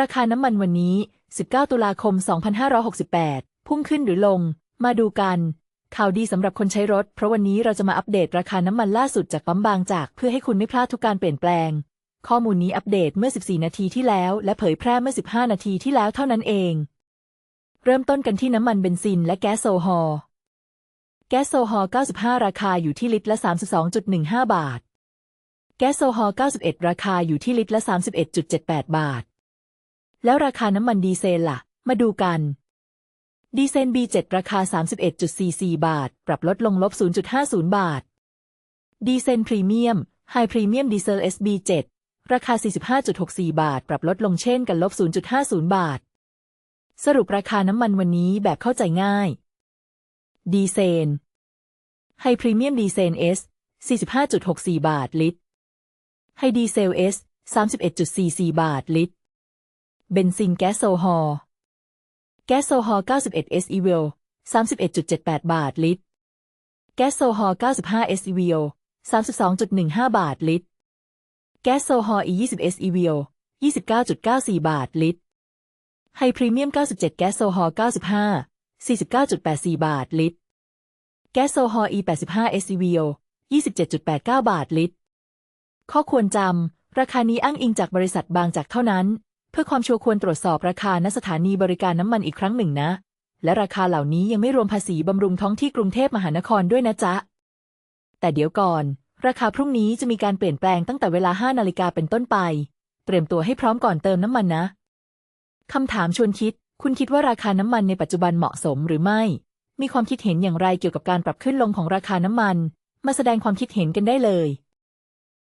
ราคาน้ำมันวันนี้ 19 ตุลาคม 2568 พุ่งขึ้นหรือลง มาดูกัน ข่าวดีสำหรับคนใช้รถ เพราะวันนี้เราจะมาอัปเดตราคาน้ำมันล่าสุดจากปั๊มบางจาก เพื่อให้คุณไม่พลาดทุกการเปลี่ยนแปลง ข้อมูลนี้อัปเดตเมื่อ 14 นาทีที่แล้ว และเผยแพร่เมื่อ 15 นาทีที่แล้วเท่านั้นเอง เริ่มต้นกันที่น้ำมันเบนซินและแก๊สโซฮอล์แก๊สโซฮอล์95 ราคาอยู่ที่ลิตรละ 32.15 บาท แก๊สโซฮอล์91 ราคาอยู่ที่ลิตรละ 31.78 บาท แล้วราคาน้ำมันดีเซลล่ะ มาดูกัน ดีเซล B7 ราคา 31.44 บาท ปรับลดลงลบ 0.50 บาท ดีเซลพรีเมียมไฮพรีเมียมดีเซล SB7 ราคา 45.64 บาท ปรับลดลงเช่นกันลบ 0.50 บาท สรุปราคาน้ำมันวันนี้แบบเข้าใจง่าย ดีเซลไฮพรีเมียมดีเซล S 45.64 บาทลิตรไฮดีเซล S 31.44 บาทลิตร เบนซินแก๊สโซฮอล์แก๊สโซฮอล์91 SE v e l 31.78 บาทลิตร แก๊สโซฮอล์95 SE v e l 32.15 บาทลิตร แก๊สโซฮอล์ E20 SE v e l 29.94 บาทลิตร ไฮพรีเมียม 97 แก๊สโซฮอล์95 49.84 บาทลิตร แก๊สโซฮอล์ E85 SE v e l 27.89 บาทลิตร ข้อควรจำ ราคานี้อ้างอิงจากบริษัทบางจากเท่านั้น เพื่อความชัวร์ควรตรวจสอบราคาณสถานีบริการน้ำมันอีกครั้งหนึ่งนะ และราคาเหล่านี้ยังไม่รวมภาษีบำรุงท้องที่กรุงเทพมหานครด้วยนะจ๊ะ แต่เดี๋ยวก่อน ราคาพรุ่งนี้จะมีการเปลี่ยนแปลงตั้งแต่เวลา5นาฬิกาเป็นต้นไป เตรียมตัวให้พร้อมก่อนเติมน้ำมันนะคำถามชวนคิด คุณคิดว่าราคาน้ำมันในปัจจุบันเหมาะสมหรือไม่ มีความคิดเห็นอย่างไรเกี่ยวกับการปรับขึ้นลงของราคาน้ำมัน มาแสดงความคิดเห็นกันได้เลย